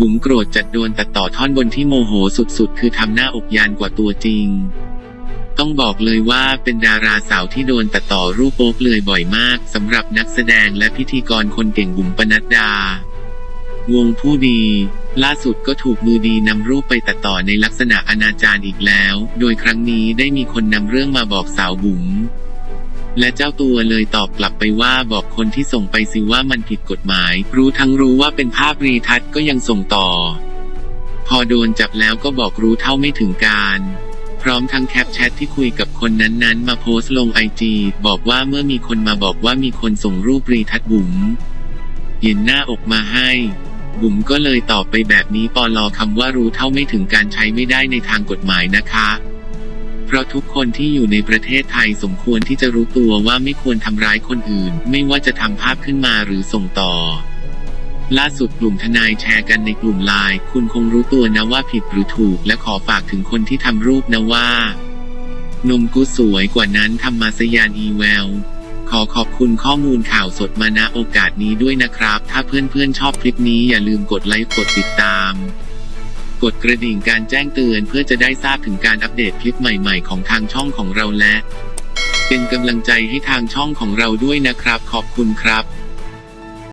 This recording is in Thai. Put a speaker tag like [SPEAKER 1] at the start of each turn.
[SPEAKER 1] บุ๋มโกรธจัดโดนตัดต่อท่อนบนที่โมโหสุดๆ คือทำหน้าอกยานกว่าตัวจริง ต้องบอกเลยว่าเป็นดาราสาวที่โดนตัดต่อรูปโป๊เลยบ่อยมากสำหรับนักแสดงและพิธีกรคนเก่งบุ๋มปนัดดาวงผู้ดี ล่าสุดก็ถูกมือดีนำรูปไปตัดต่อในลักษณะอนาจารอีกแล้ว โดยครั้งนี้ได้มีคนนำเรื่องมาบอกสาวบุ๋ม และเจ้าตัวเลยตอบกลับไปว่าบอกคนที่ส่งไปสิว่ามันผิดกฎหมาย รู้ทั้งรู้ว่าเป็นภาพรีทัชก็ยังส่งต่อ พอโดนจับแล้วก็บอกรู้เท่าไม่ถึงการ พร้อมทั้งแคปแชทที่คุยกับคนนั้นๆ มาโพสต์ลงไอจีบอกว่าเมื่อมีคนมาบอกว่ามีคนส่งรูปรีทัชบุ๋มเห็นหน้าอกมาให้ บุ๋มก็เลยตอบไปแบบนี้ปอลอคำว่ารู้เท่าไม่ถึงการใช้ไม่ได้ในทางกฎหมายนะคะ เพราะทุกคนที่อยู่ในประเทศไทยสมควรที่จะรู้ตัวว่าไม่ควรทำร้ายคนอื่น ไม่ว่าจะทำภาพขึ้นมาหรือส่งต่อ ล่าสุดกลุ่มทนายแชร์กันในกลุ่มไลน์คุณคงรู้ตัวนะว่าผิดหรือถูก และขอฝากถึงคนที่ทำรูปนะว่านมกูสวยกว่านั้นทำมาสยานอีเวลขอขอบคุณข้อมูลข่าวสดมาณโอกาสนี้ด้วยนะครับ ถ้าเพื่อนๆชอบคลิปนี้อย่าลืมกดไลค์กดติดตาม กดกระดิ่งการแจ้งเตือนเพื่อจะได้ทราบถึงการอัปเดตคลิปใหม่ๆ ของทางช่องของเราและ เป็นกำลังใจให้ทางช่องของเราด้วยนะครับ ขอบคุณครับ